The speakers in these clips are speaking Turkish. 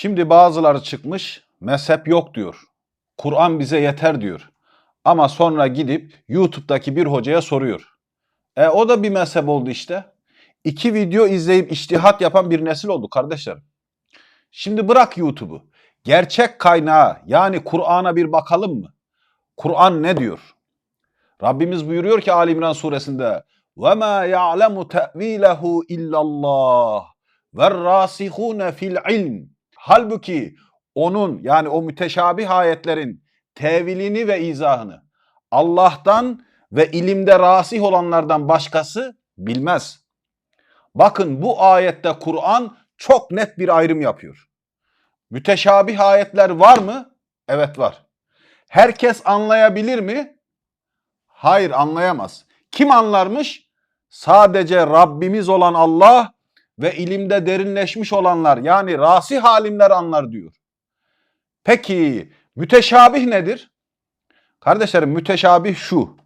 Şimdi bazıları çıkmış mezhep yok diyor. Kur'an bize yeter diyor. Ama sonra gidip YouTube'daki bir hocaya soruyor. E o da bir mezhep oldu işte. İki video izleyip iştihat yapan bir nesil oldu kardeşlerim. Şimdi bırak YouTube'u. Gerçek kaynağa yani Kur'an'a bir bakalım mı? Kur'an ne diyor? Rabbimiz buyuruyor ki Ali İmran suresinde وَمَا يَعْلَمُ تَأْو۪يلَهُ اِلَّا اللّٰهِ وَالرَّاسِخُونَ fil ilm. Halbuki onun yani o müteşabih ayetlerin tevilini ve izahını Allah'tan ve ilimde rasih olanlardan başkası bilmez. Bakın bu ayette Kur'an çok net bir ayrım yapıyor. Müteşabih ayetler var mı? Evet var. Herkes anlayabilir mi? Hayır anlayamaz. Kim anlarmış? Sadece Rabbimiz olan Allah ve ilimde derinleşmiş olanlar yani rasih alimler anlar diyor. Peki müteşabih nedir? Kardeşlerim müteşabih şu.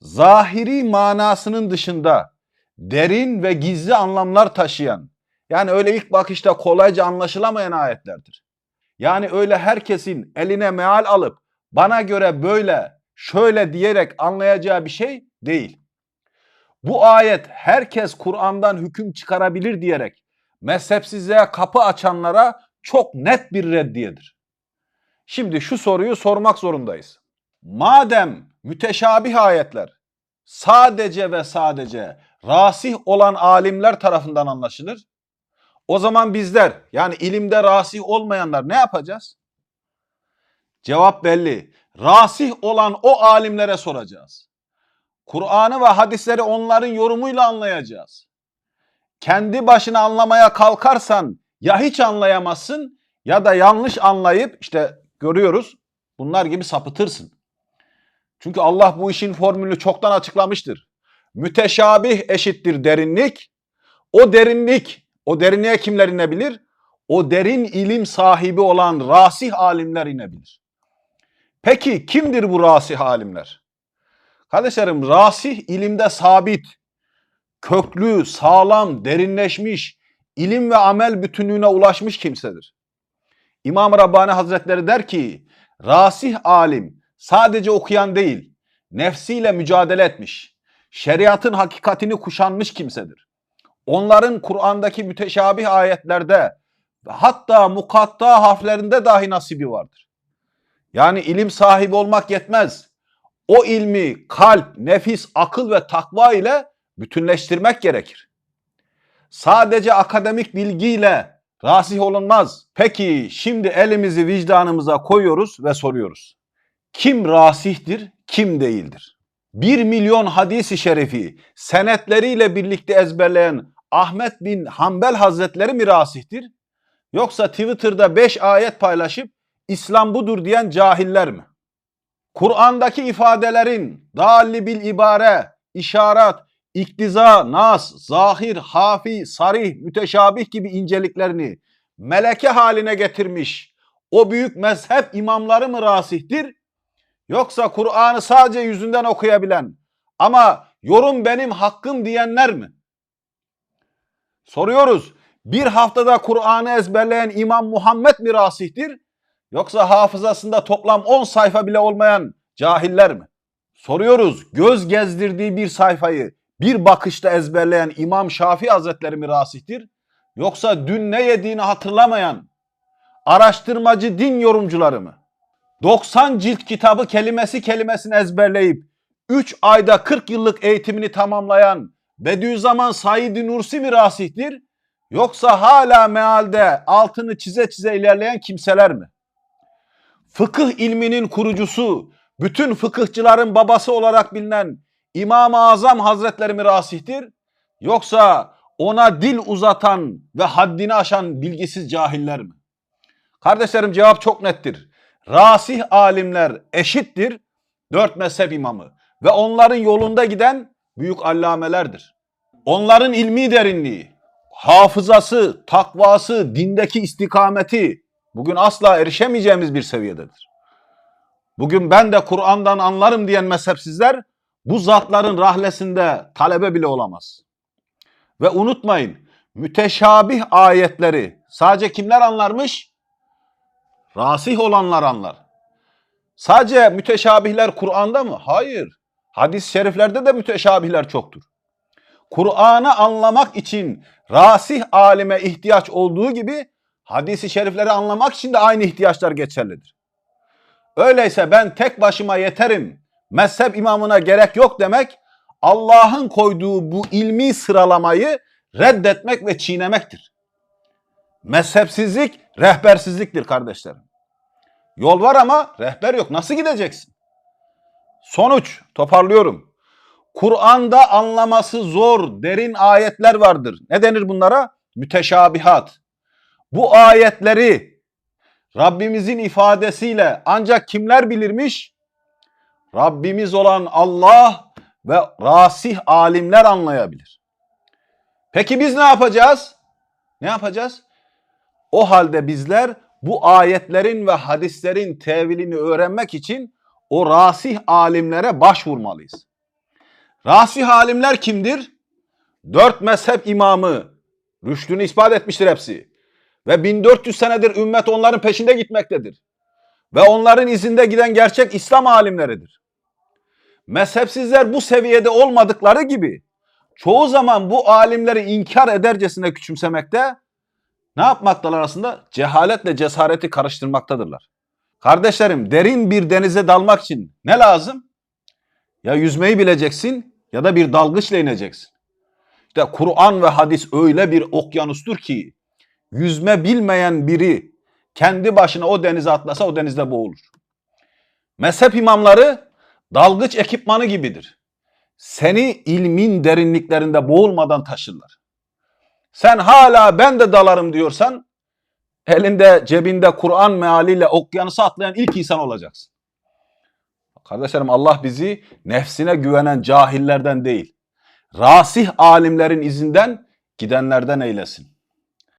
Zahiri manasının dışında derin ve gizli anlamlar taşıyan yani öyle ilk bakışta kolayca anlaşılamayan ayetlerdir. Yani öyle herkesin eline meal alıp bana göre böyle şöyle diyerek anlayacağı bir şey değil. Bu ayet herkes Kur'an'dan hüküm çıkarabilir diyerek mezhepsizliğe kapı açanlara çok net bir reddiyedir. Şimdi şu soruyu sormak zorundayız. Madem müteşabih ayetler sadece ve sadece rasih olan alimler tarafından anlaşılır, o zaman bizler yani ilimde rasih olmayanlar ne yapacağız? Cevap belli. Rasih olan o alimlere soracağız. Kur'an'ı ve hadisleri onların yorumuyla anlayacağız. Kendi başına anlamaya kalkarsan ya hiç anlayamazsın ya da yanlış anlayıp işte görüyoruz bunlar gibi sapıtırsın. Çünkü Allah bu işin formülünü çoktan açıklamıştır. Müteşabih eşittir derinlik. O derinlik, o derinliğe kimler inebilir? O derin ilim sahibi olan rasih alimler inebilir. Peki kimdir bu rasih alimler? Kardeşlerim rasih ilimde sabit, köklü, sağlam, derinleşmiş, ilim ve amel bütünlüğüne ulaşmış kimsedir. İmam Rabbani Hazretleri der ki, rasih alim sadece okuyan değil, nefsiyle mücadele etmiş, şeriatın hakikatini kuşanmış kimsedir. Onların Kur'an'daki müteşabih ayetlerde ve hatta mukatta harflerinde dahi nasibi vardır. Yani ilim sahibi olmak yetmez. O ilmi kalp, nefis, akıl ve takva ile bütünleştirmek gerekir. Sadece akademik bilgiyle rasih olunmaz. Peki şimdi elimizi vicdanımıza koyuyoruz ve soruyoruz. Kim rasihtir, kim değildir? Bir milyon hadisi şerifi senetleriyle birlikte ezberleyen Ahmet bin Hanbel Hazretleri mi rasihtir? Yoksa Twitter'da beş ayet paylaşıp İslam budur diyen cahiller mi? Kur'an'daki ifadelerin dalli bil ibare, işaret, iktiza, nas, zahir, hafi, sarih, müteşabih gibi inceliklerini meleke haline getirmiş o büyük mezhep imamları mı rasihtir? Yoksa Kur'an'ı sadece yüzünden okuyabilen ama yorum benim hakkım diyenler mi? Soruyoruz. Bir haftada Kur'an'ı ezberleyen İmam Muhammed mi rasihtir? Yoksa hafızasında toplam 10 sayfa bile olmayan cahiller mi? Soruyoruz. Göz gezdirdiği bir sayfayı bir bakışta ezberleyen İmam Şafii Hazretleri mi rasihtir? Yoksa dün ne yediğini hatırlamayan araştırmacı din yorumcuları mı? 90 cilt kitabı kelimesi kelimesini ezberleyip 3 ayda 40 yıllık eğitimini tamamlayan Bediüzzaman Said Nursi mi rasihtir? Yoksa hala mealde altını çize çize ilerleyen kimseler mi? Fıkıh ilminin kurucusu, bütün fıkıhçıların babası olarak bilinen İmam-ı Azam Hazretleri mi? Yoksa ona dil uzatan ve haddini aşan bilgisiz cahiller mi? Kardeşlerim cevap çok nettir. Rasih alimler eşittir dört mezhep imamı ve onların yolunda giden büyük allamelerdir. Onların ilmi derinliği, hafızası, takvası, dindeki istikameti bugün asla erişemeyeceğimiz bir seviyededir. Bugün ben de Kur'an'dan anlarım diyen mezhepsizler bu zatların rahlesinde talebe bile olamaz. Ve unutmayın müteşabih ayetleri sadece kimler anlarmış? Rasih olanlar anlar. Sadece müteşabihler Kur'an'da mı? Hayır. Hadis-i şeriflerde de müteşabihler çoktur. Kur'an'ı anlamak için rasih alime ihtiyaç olduğu gibi hadisi şerifleri anlamak için de aynı ihtiyaçlar geçerlidir. Öyleyse ben tek başıma yeterim, mezhep imamına gerek yok demek Allah'ın koyduğu bu ilmi sıralamayı reddetmek ve çiğnemektir. Mezhepsizlik rehbersizliktir kardeşlerim. Yol var ama rehber yok. Nasıl gideceksin? Sonuç toparlıyorum. Kur'an'da anlaması zor, derin ayetler vardır. Ne denir bunlara? Müteşabihat. Bu ayetleri Rabbimizin ifadesiyle ancak kimler bilirmiş? Rabbimiz olan Allah ve rasih alimler anlayabilir. Peki biz ne yapacağız? Ne yapacağız? O halde bizler bu ayetlerin ve hadislerin tevilini öğrenmek için o rasih alimlere başvurmalıyız. Rasih alimler kimdir? Dört mezhep imamı rüştünü ispat etmiştir hepsi. Ve 1400 senedir ümmet onların peşinde gitmektedir. Ve onların izinde giden gerçek İslam alimleridir. Mezhepsizler bu seviyede olmadıkları gibi çoğu zaman bu alimleri inkar edercesine küçümsemekte ne yapmaktalar aslında? Cehaletle cesareti karıştırmaktadırlar. Kardeşlerim derin bir denize dalmak için ne lazım? Ya yüzmeyi bileceksin ya da bir dalgıçla ineceksin. İşte Kur'an ve hadis öyle bir okyanustur ki yüzme bilmeyen biri kendi başına o denize atlasa o denizde boğulur. Mezhep imamları dalgıç ekipmanı gibidir. Seni ilmin derinliklerinde boğulmadan taşırlar. Sen hala ben de dalarım diyorsan elinde cebinde Kur'an mealiyle okyanusa atlayan ilk insan olacaksın. Kardeşlerim Allah bizi nefsine güvenen cahillerden değil, rasih alimlerin izinden gidenlerden eylesin.